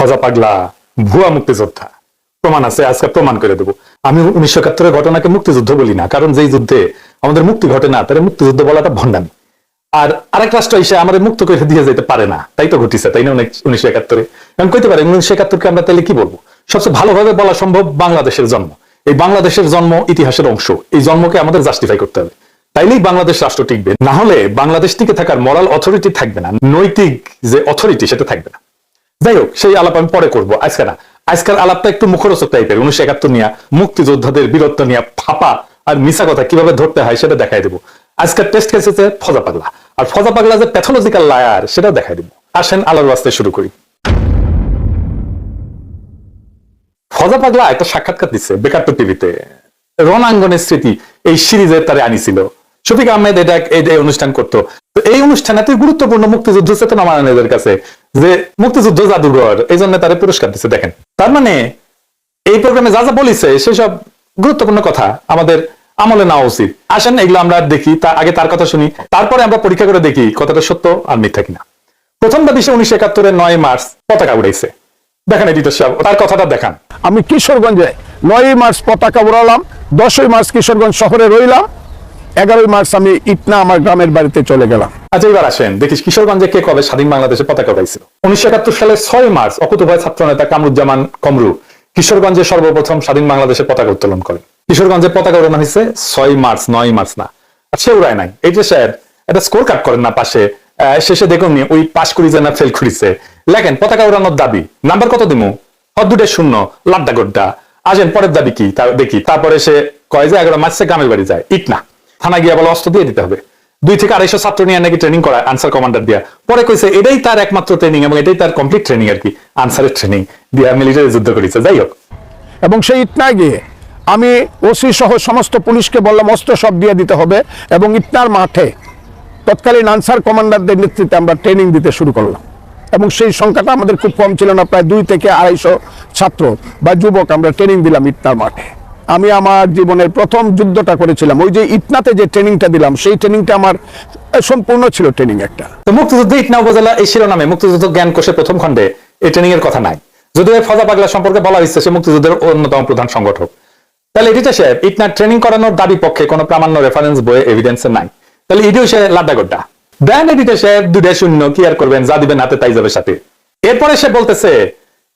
ফজা পাগলা, ভুয়া মুক্তিযোদ্ধা। প্রমাণ আছে, আজকে প্রমাণ করে দেবো। আমি উনিশশো একাত্তরের ঘটনাকে মুক্তিযুদ্ধ বলি না, কারণ যেই যুদ্ধে আমাদের মুক্তি ঘটে না, তাহলে মুক্তিযুদ্ধ বলাটা ভণ্ডামি। আর আরেক রাষ্ট্র এসে আমাদের মুক্ত করে দিয়ে যেতে পারে না, তাই তো ঘটিছে, তাই না উনিশশো একাত্তরে? আমি কইতে পারি, উনিশশো একাত্তরকে আমরা তাহলে কি বলব? সবচেয়ে ভালোভাবে বলা সম্ভব বাংলাদেশের জন্ম। এই বাংলাদেশের জন্ম ইতিহাসের অংশ, এই জন্মকে আমাদের জাস্টিফাই করতে হবে। তাইলেই বাংলাদেশ রাষ্ট্র টিকবে। না হলে বাংলাদেশ টিকে থাকার মরাল অথরিটি থাকবে না, নৈতিক যে অথরিটি সেটা থাকবে না। যাই হোক, সেই আলাপ আমি পরে করব। আজকে না, আজকের আলাপটা একটু মুখরোচক টাইপের উনিশশো একাত্তর নিয়ে, মুক্তিযোদ্ধাদের বীরত্ব নিয়ে ফাপা আর মিশা কথা কীভাবে ধরতে হয় সেটা দেখাই দেবো। আজকের টেস্ট কেস হচ্ছে ফজা পাগলা। আর ফজা পাগলা যে প্যাথোলজিক্যাল লায়ার সেটা দেখাই দেবো। আসেন আলোর বাস্তে শুরু করি। ফজা পাগলা একটা সাক্ষাৎকার দিচ্ছে বেকারপুর টিভিতে। রণাঙ্গনের স্মৃতি এই সিরিজের তারে আনিছিল। শফিক আহমেদ এটা এই অনুষ্ঠান করতো। তো এই অনুষ্ঠানে গুরুত্বপূর্ণ মুক্তিযুদ্ধ চেতনা মানানোদের কাছে যে মুক্তিযুদ্ধ জাদুঘর এই জন্য তারে পুরস্কার দিচ্ছে দেখেন। তার মানে এই প্রোগ্রামে যা যা বলিছে সেসব গুরুত্বপূর্ণ কথা আমাদের আমলে নেওয়া উচিত। আসেন, এগুলো আমরা দেখি, তা আগে তার কথা শুনি, তারপরে আমরা পরীক্ষা করে দেখি কথাটা সত্য আর মিথ্যা কিনা। প্রথম দাবি সে উনিশশো একাত্তরের নয় মার্চ পতাকা উড়াইছে। দেখেন এডিটর সাহেব তার কথাটা দেখান। আমি কিশোরগঞ্জে নয়ই মার্চ পতাকা উড়ালাম, দশই মার্চ কিশোরগঞ্জ শহরে রইলাম। এগারোই মার্চ আমি ইটনা আমার গ্রামের বাড়িতে চলে গেলাম। আচ্ছা এবার আসেন। দেখিস কিশোরগঞ্জে কে কবে স্বাধীন বাংলাদেশে পতাকা উঠাইছিল উনিশশো একাত্তর সালের ছয় মার্চ অকুতভয় ছাত্র নেতা কামরুজ্জামান কমরু কিশোরগঞ্জে সর্বপ্রথম স্বাধীন বাংলাদেশে পতাকা উত্তোলন করেন। কিশোরগঞ্জে পতাকা উড়ানো হয়েছে ছয় মার্চ, নয় মার্চ না। সে উড়ায় নাই। এই যে স্যার এটা স্কোর কাট করেন না পাশে। শেষে দেখুন ওই পাশ করি যে না ফেল করিছে। লেখেন, পতাকা উড়ানোর দাবি। নাম্বার কত দিমু? হদ দুটে শূন্য, লাড্ডা গোড্ডা। আসেন, পরের দাবি কি? দেখি। তারপরে সে কয় যে, এগারো মার্চে গ্রামের বাড়ি যায়। ইট না থানা গিয়া বলে অস্ত্র দিয়ে দিতে হবে। দুই থেকে আড়াইশো ছাত্র নিয়ে নাকি ট্রেনিং করায় আনসার কমান্ডার দিয়া। পরে কইছে, এটাই তার একমাত্র ট্রেনিং এবং এটাই তার কমপ্লিট ট্রেনিং আর কি আনসারের ট্রেনিং দিয়া মিলিটারি যুদ্ধ করেছে। যাই হোক। এবং সেই ইটনায় গিয়ে আমি ওসি সহ সমস্ত পুলিশকে বললাম, অস্ত্র সব দিয়ে দিতে হবে এবং ইটনার মাঠে তৎকালীন আনসার কমান্ডারদের নেতৃত্বে আমরা ট্রেনিং দিতে শুরু করলাম। এবং সেই সংখ্যাটা আমাদের খুব কম ছিল না, প্রায় দুই থেকে আড়াইশো ছাত্র বা যুবক আমরা ট্রেনিং দিলাম ইটনার মাঠে। আমি আমার জীবনের প্রথম যুদ্ধটা করেছিলাম। ওই যে ইটনাতে যে ট্রেনিংটা দিলাম, সেই ট্রেনিংটা আমার সম্পূর্ণ ছিল ট্রেনিং একটা। তো মুক্তিযুদ্ধ ইটনা উপজেলা এই শিরোনামে মুক্তিযুদ্ধ জ্ঞান কোষে প্রথম খণ্ডে এই ট্রেনিং এর কথা নাই। যদিও ফজা পাগলা সম্পর্কে বলা হচ্ছে সে মুক্তিযুদ্ধের অন্যতম প্রধান সংগঠক। তাহলে এডিটা সাহেব ইটনা ট্রেনিং করানোর দাবি পক্ষে কোনো প্রামাণ্য রেফারেন্স বইয়ে এভিডেন্স নাই। তাহলে ইডিও সে লাড্ডা গোড্ডা দেন এডিটা সাহেব দুটা শূন্য কি আর করবেন, যা দিবেন হাতে তাই যাবে সাথে। এরপরে সে বলতেছে,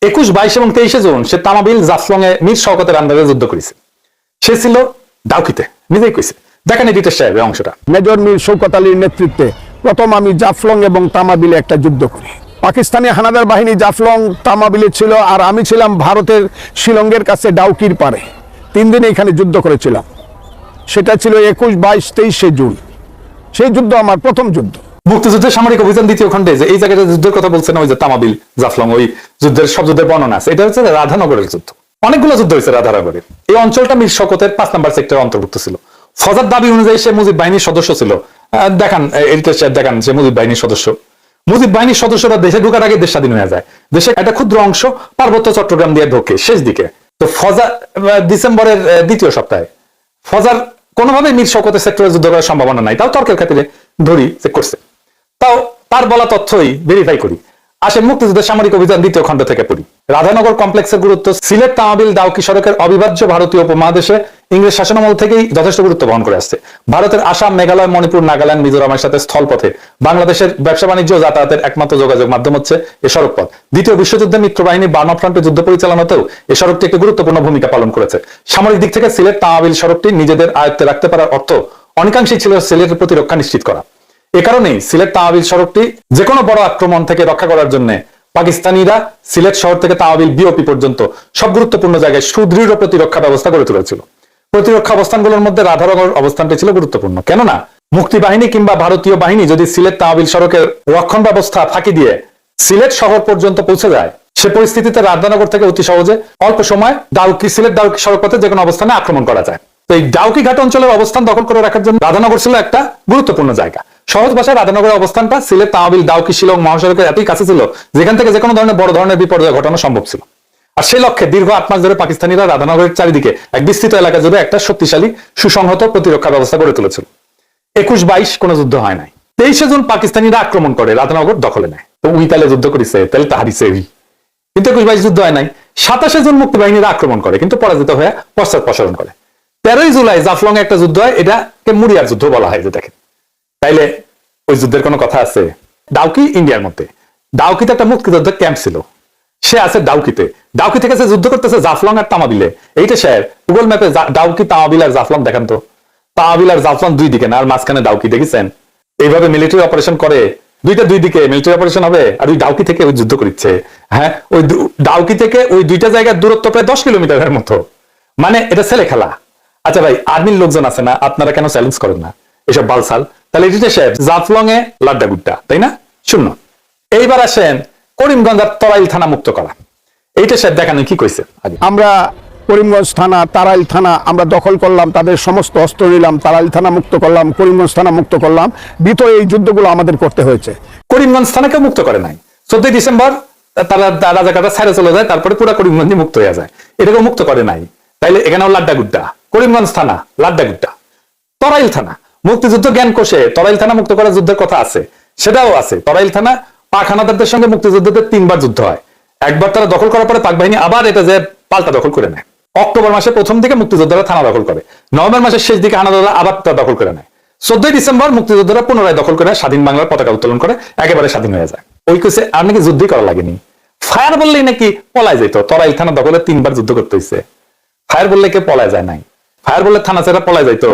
একুশ বাইশ এবং তেইশে জুন সে তামাবিল জাফলং এ মীর শওকতের আন্দাজে যুদ্ধ করেছে। সে ছিল ডাউকিতে। নিজেই কইছে। দেখেন এডিটার সাহেব অংশটা। মেজর মীর শৌকত আলীর নেতৃত্বে প্রথম আমি জাফলং এবং তামাবিলে একটা যুদ্ধ করি। পাকিস্তানি হানাদার বাহিনী জাফলং তামাবিলে ছিল আর আমি ছিলাম ভারতের শিলংয়ের কাছে ডাউকির পারে। তিন দিন এখানে যুদ্ধ করেছিলাম। সেটা ছিল একুশ বাইশ তেইশে জুন। সেই যুদ্ধ আমার প্রথম যুদ্ধ। মুক্তিযুদ্ধের সামরিক অভিযান দ্বিতীয় খণ্ডে যে এই জায়গাটা যুদ্ধের কথা বলছেন ওই যে তামাবিল জাফলং ওই যুদ্ধের সব যুদ্ধের বর্ণনা আছে। এটা হচ্ছে রাধানগরের যুদ্ধ। অনেকগুলো যুদ্ধ হয়েছে রাধানগরের এই অঞ্চলটা মীর শকতের পাঁচ নাম্বার সেক্টর অন্তর্ভুক্ত ছিল। ফজার দাবি অনুযায়ী সে মুজিব বাহিনীর সদস্য ছিল। দেখান সাহেব দেখান সে মুজিব বাহিনীর সদস্য। মুজিব বাহিনীর সদস্যরা দেশে ঢোকার আগে দেশ স্বাধীন হয়ে যায়। দেশে একটা ক্ষুদ্র অংশ পার্বত্য চট্টগ্রাম দিয়ে ঢোকে শেষ দিকে। তো ফজা ডিসেম্বরের দ্বিতীয় সপ্তাহে ফজার কোনোভাবে মীর শকতের সেক্টরে যুদ্ধ করার সম্ভাবনা নাই। তাও তর্কের খাতিরে ধরি যে করছে। তাও তার বলা তথ্যই ভেরিফাই করি। আসে মুক্তিযুদ্ধের সামরিক অভিযান দ্বিতীয় খণ্ড থেকে পড়ি। রাধানগর কমপ্লেক্সের গুরুত্ব সিলেট তামাবিল দাউকি সড়কের অবিভাজ্য ভারতীয় উপমহাদেশে ইংরেজ শাসনামল থেকেই যথেষ্ট গুরুত্ব বহন করে আসছে। ভারতের আসাম, মেঘালয়, মণিপুর, নাগাল্যান্ড, মিজোরামের সাথে স্থলপথে। বাংলাদেশের ব্যবসা বাণিজ্য যাতায়াতের একমাত্র যোগাযোগ মাধ্যম হচ্ছে এ সড়কপথ। দ্বিতীয় বিশ্বযুদ্ধে মিত্রবাহিনী বার্মা ফ্রন্টে যুদ্ধ পরিচালনাতেও এই সড়কটি একটি গুরুত্বপূর্ণ ভূমিকা পালন করেছে। সামরিক দিক থেকে সিলেট তামাবিল সড়কটি নিজেদের আয়ত্তে রাখতে পারার অর্থ অনেকাংশেই ছিল সিলেটের প্রতিরক্ষা নিশ্চিত করা। এ কারণেই সিলেট তামাবিল সড়কটি যে কোনো বড় আক্রমণ থেকে রক্ষা করার জন্য পাকিস্তানিরা সিলেট শহর থেকে তাওয়াবিল বিওপি পর্যন্ত সব গুরুত্বপূর্ণ জায়গায় সুদৃঢ় প্রতিরক্ষা ব্যবস্থা গড়ে তুলেছিল। প্রতিরক্ষা অবস্থানগুলোর মধ্যে রাধানগর অবস্থানটি ছিল গুরুত্বপূর্ণ। কেননা মুক্তি বাহিনী কিংবা ভারতীয় বাহিনী যদি সিলেট তাওয়াবিল সড়কের রক্ষণ ব্যবস্থা ফাঁকি দিয়ে সিলেট শহর পর্যন্ত পৌঁছে যায়, সে পরিস্থিতিতে রাধানগর থেকে অতি সহজে অল্প সময় ডাউকি, সিলেট ডাউকি সড়ক পথে যে কোনো অবস্থানে আক্রমণ করা যায়। তো এই ডাউকি ঘাট অঞ্চলের অবস্থান দখল করে রাখার জন্য রাধানগর ছিল একটা গুরুত্বপূর্ণ জায়গা। সহজ ভাষায় রাধানগরের অবস্থানটা সিলেট তামাবিল ডাউকি শিলং মহাসড়কের এতই কাছে ছিল, যেখান থেকে যে কোনো ধরনের বড় ধরনের বিপর্যয় ঘটানো সম্ভব ছিল। আর সেই লক্ষ্যে দীর্ঘ আট মাস ধরে পাকিস্তানিরা রাধানগরের চারিদিকে এক বিস্তৃত এলাকা জুড়ে একটা শক্তিশালী, সুসংহত প্রতিরক্ষা ব্যবস্থা গড়ে তুলেছিল। একুশ বাইশ কোনো যুদ্ধ হয় নাই। তেইশে জুন পাকিস্তানিরা আক্রমণ করে, রাধানগর দখলে নেয়। তো উই তাহলে যুদ্ধ করেছে তাহলে তাহারিছে কিন্তু একুশ বাইশ যুদ্ধ হয় নাই। সাতাশে জন মুক্তি বাহিনীরা আক্রমণ করে, কিন্তু পরাজিত হয়ে পশ্চাৎ প্রসারণ করে। তেরোই জুলাই জাফলং একটা যুদ্ধ হয়, এটাকে মুরিয়ার যুদ্ধ বলা হয়, যে দেখেন। তাইলে ওই যুদ্ধের কোনো কথা আছে? ডাউকি ইন্ডিয়ার মধ্যে ডাউকিতে একটা মুক্তিযুদ্ধ ক্যাম্প ছিল। সে আছে ডাউকিতে ডাউকি থেকে সে যুদ্ধ করতেছে, জাফলং আর তামাবিলে। এইটা স্যার গুগল ম্যাপে ডাউকি তামাবিল আর জাফলং দেখান তো। তামাবিল আর জাফলং দুই দিকে না, আর মাঝখানে ডাউকি দেখেছেন? এইভাবে মিলিটারি অপারেশন করে। দুইটা দুই দিকে মিলিটারি অপারেশন হবে, আর ওই ডাউকি থেকে ওই যুদ্ধ করছে হ্যাঁ? ওই ডাউকি থেকে ওই দুইটা জায়গার দূরত্ব প্রায় দশ কিলোমিটারের মতো। মানে এটা ছেলে খেলা আচ্ছা ভাই, আর্মির লোকজন আছে না? আপনারা কেন চ্যালেঞ্জ করেন না? এসব বালসাল। তাহলে এটা সাহেব জাফলং এ লাড্ডা গুড্ডা তাই না? শূন্য। এইবার আসেন করিমগঞ্জ আর তরাইল থানা মুক্ত করা। এইটা সাহেব দেখানো কি কইছে। আমরা করিমগঞ্জ থানা তারাইল থানা আমরা দখল করলাম তাদের সমস্ত অস্ত্র নিলাম তারাইল থানা মুক্ত করলাম করিমগঞ্জ থানা মুক্ত করলাম। ভিতরে এই যুদ্ধগুলো আমাদের করতে হয়েছে। করিমগঞ্জ থানাকে মুক্ত করে নাই। চোদ্দই ডিসেম্বর তারা রাজাকাটা ছাড়ে চলে যায় তারপরে পুরো করিমগঞ্জ মুক্ত হয়ে যায়। এটাকে মুক্ত করে নাই। তাইলে এখানেও লাড্ডা গুড্ডা। করিমগঞ্জ থানা লাড্ডা গুড্ডা। তরাইল থানা। মুক্তিযুদ্ধ জ্ঞান কোষে তরাইল থানা মুক্ত করার যুদ্ধের কথা আছে, সেটাও আছে। তরাইল থানা পাক হানাদারদের সঙ্গে মুক্তিযুদ্ধদের তিনবার যুদ্ধ হয়। একবার তারা দখল করার পরে পাক বাহিনী আবার এটা যে পাল্টা দখল করে নেয়। অক্টোবর মাসে প্রথম দিকে মুক্তিযোদ্ধারা থানা দখল করে। নভেম্বর মাসের শেষ দিকে হানাদাররা আবার তা দখল করে নেয়। চোদ্দই ডিসেম্বর মুক্তিযোদ্ধারা পুনরায় দখল করে স্বাধীন বাংলার পতাকা উত্তোলন করে, একেবারে স্বাধীন হয়ে যায়। ওই কেসে আর নাকি যুদ্ধই করা লাগেনি? ফায়ার বললেই নাকি পলায় যেত তরাইল থানা দখলে তিনবার যুদ্ধ করতে হয়েছে ফায়ার বললে কেউ পলায় যায় নাই? ফায়ার বললে থানা ছেড়ে পলায় যাইতো।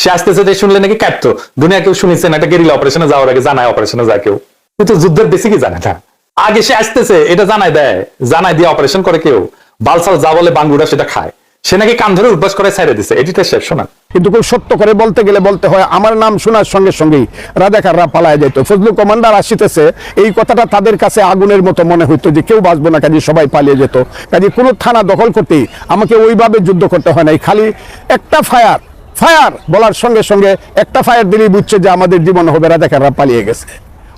সে আসতেছে যে শুনলে নাকি কাটতো। দুনিয়া কেউ শুনেছেন একটা গেরিলা অপারেশনে যাওয়ার আগে জানায় অপারেশনে যায় কেউ। কিন্তু যুদ্ধের বেসিকই জানে না আগে সে আসতেছে, এটা জানাই দেয় জানাই দিয়ে অপারেশন করে কেউ। বালসাল যা বলে বাঙ্গুরা সেটা খায়। সে নাকি কান ধরে উদ্বাস করে ছাইড়ে দিছে এডিটা শেষ শোনা কিন্তু খুব সত্য করে বলতে গেলে বলতে হয়, আমার নাম শোনার সঙ্গে সঙ্গেই রাজাকাররা পালায় যেত। ফজলু কমান্ডার আসিতেছে, এই কথাটা তাদের কাছে আগুনের মতো মনে হইতো যে কেউ বাঁচবে না, কাজে সবাই পালিয়ে যেত। কাজে কোনো থানা দখল করতেই আমাকে ওইভাবে যুদ্ধ করতে হয় নাই। খালি একটা ফায়ার ফায়ার বলার সঙ্গে সঙ্গে একটা ফায়ার দিলেই বুঝছে যে আমাদের জীবন হবে রাজাকাররা পালিয়ে গেছে।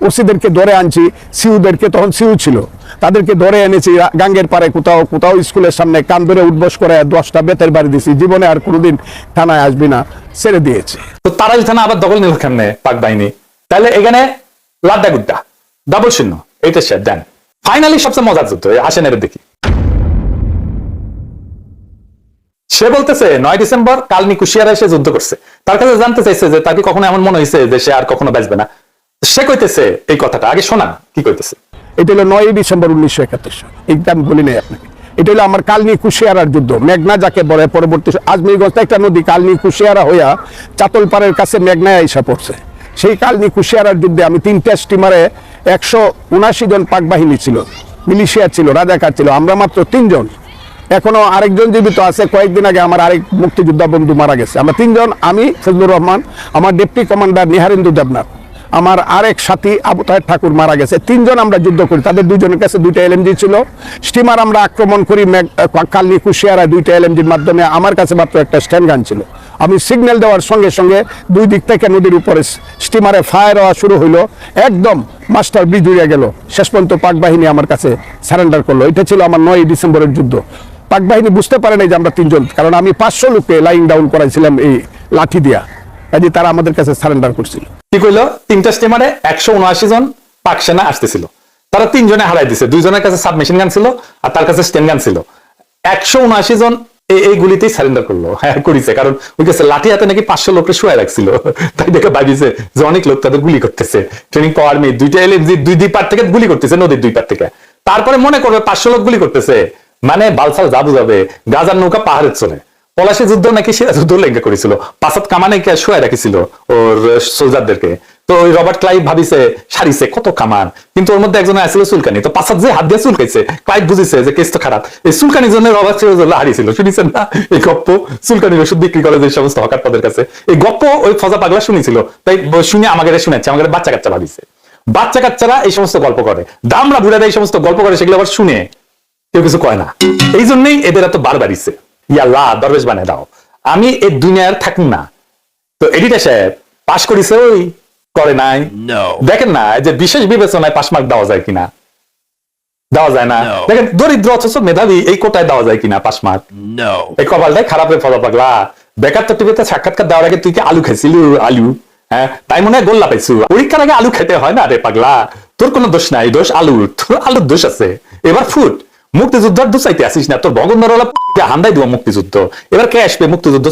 ওসিদেরকে ধরে আনছি, সিউদেরকে তখন সিউ ছিল। তাদেরকে ধরে এনেছি গাঙ্গের পারে কোথাও কোথাও স্কুলের সামনে কান ধরে উঠবস করে দশটা বেতের বাড়ি দিছি। জীবনে আর কোনোদিন থানায় আসবি না, ছেড়ে দিয়েছে। তো তারাইল থানা আবার দখল নিল কেমনে পাক বাহিনী? তাহলে এখানে লাড্ডা গুড্ডা ডাবল শূন্য। এইটা শেষ দেন ফাইনালি সবচেয়ে মজার যুদ্ধ আসেন এর দেখি। সে বলতেছে, নয় ডিসেম্বর কালনি কুশিয়ারা এসে যুদ্ধ করছে। তার কাছে জানতে চাইছে যে তাকে কখনো এমন মনে হয়েছে যে সে আর কখনো বাঁচবে না। সে কইতেছে এই কথাটা। আগে শোনান কি কইতেছে। এটা হলো নয় ডিসেম্বর উনিশশো একাত্তর সাল। আমি বলি নাই আপনাকে। এটা হলো আমার কালনি কুশিয়ারার যুদ্ধ। মেঘনা যাকে বলে পরবর্তী আজমিরগঞ্জ একটা নদী কালনি কুশিয়ারা হইয়া চাতলপাড়ের কাছে মেঘনায় আইসা পড়ছে। সেই কালনি কুশিয়ারার যুদ্ধে আমি তিনটা স্টিমারে একশো উনাশি জন পাক বাহিনী ছিল। মিলিশিয়া ছিল, রাজাকার ছিল। আমরা মাত্র তিনজন। এখনও আরেকজন জীবিত আছে, কয়েকদিন আগে আমার আরেক মুক্তিযোদ্ধা বন্ধু মারা গেছে। আমরা তিনজন, আমি, ফজলুর রহমান, আমার ডেপুটি কমান্ডার নিহারেন্দু দেবনাথ, আমার আরেক সাথী আবু তাহের ঠাকুর মারা গেছে। তিনজন আমরা যুদ্ধ করি, তাদের দুজনের কাছে দুইটা এলএমজি ছিল। স্টিমার আমরা আক্রমণ করি কালনি কুশিয়ারা দুইটা এলএমজির মাধ্যমে, আমার কাছে মাত্র একটা স্ট্যান্ড গান ছিল। আমি সিগন্যাল দেওয়ার সঙ্গে সঙ্গে দুই দিক থেকে নদীর উপরে স্টিমারে ফায়ার হওয়া শুরু হইল। একদম মাস্টার ব্রিজ উড়িয়ে গেল। শেষ পর্যন্ত পাক বাহিনী আমার কাছে সারেন্ডার করল। এটা ছিল আমার নয় ডিসেম্বরের যুদ্ধ। পাক বাহিনী বুঝতে পারে নাই যে আমরা তিনজন, কারণ আমি পাঁচশো লোককে লাইন ডাউন করাইছিলাম এই লাঠি দিয়া। কাজে তারা আমাদের কাছে সারেন্ডার করছিল। কি কইলো? তিনটা স্টিমারে একশো উনআশি জন পাক সেনা আসতেছিল। তারা তিনজনে হারাই দিছে। দুইজনের কাছে সাবমেশিন গান ছিল আর তার কাছে স্টেন গান ছিল। একশো উনআশি জন এই- গুলিতেই সারেন্ডার করল। হ্যাঁ করিছে। কারণ ওই কাছে লাঠি হাতে নাকি পাঁচশো লোককে শুয়ে রাখছিল। তাই দেখে ভাবিছে যে অনেক লোক তাদের গুলি করতেছে। ট্রেনিং পাওয়ার মেয়ে দুইটা এলএমজি দুই দুই পার থেকে গুলি করতেছে, নদীর দুই পার থেকে। তারপরে মনে করবে পাঁচশো লোক গুলি করতেছে। মানে বালসাল যা বুঝাবে, গাজার নৌকা পাহাড়ের চলে পলাশি যুদ্ধ নাকি সেরা যুদ্ধ লেগে করেছিল? পাঁচাত কামানে শুয়ে রাখিছিল ওর সোলজারদেরকে? তো ওই রবার্ট ক্লাইভ ভাবিছে, সারিছে, কত কামান? কিন্তু ওর মধ্যে একজন আসছিল চুলকানি। তো পাঁচাত যে হাত দিয়ে চুলকাইছে, ক্লাইভ বুঝিছে যে কেস তো খারাপ। এই চুলকানির জন্য রবার্ট সিরাজুল্লাহ হারিয়েছিল। শুনেছেন না? এই গপ্প চুলকানির ওষুধ বিক্রি করে যে সমস্ত হকার তাদের কাছে। এই গপ্প ওই ফজা পাগলা শুনেছিল। তাই শুনে আমাকে শুনেছে আমাকে বাচ্চা কাচ্চা ভাবিছে। বাচ্চা কাচ্চারা এই সমস্ত গল্প করে। দামরা বুড়ারা এই সমস্ত গল্প করে, সেগুলো আবার শুনে। কেউ কিছু কয় না। এই জন্যই এদের এত বার বাড়িছে ইয়াল্লাহ দরবেশ বানায় দাও। আমি এই দুনিয়ার থাকুন না। তো এডিটা সাহেব পাশ করিছে ওই করে নাই। দেখেন না যে বিশেষ বিবেচনায় পাশ মার্ক দেওয়া যায় কিনা? দেওয়া যায় না। দেখেন দরিদ্র অথচ মেধাবী এই কোটায় দেওয়া যায় কিনা পাশ মার্ক? এই কপালটাই খারাপ ফলা পাগলা। বেকার তো টিভিতে সাক্ষাৎকার দেওয়ার আগে তুই কি আলু খাইছিলি আলু? হ্যাঁ? তাই মনে হয় গোল্লা পাইছু। পরীক্ষার আগে আলু খেতে হয় না রে পাগলা। তোর কোনো দোষ নাই দোষ আলুর। তোর আলুর দোষ আছে। এবার ফুট। মুক্তিযুদ্ধ চাইতে আসিস না। তোর ভগন্দরওয়ালা হান্দাই দিব মুক্তিযুদ্ধ। এবার কে আসবে মুক্তিযুদ্ধ?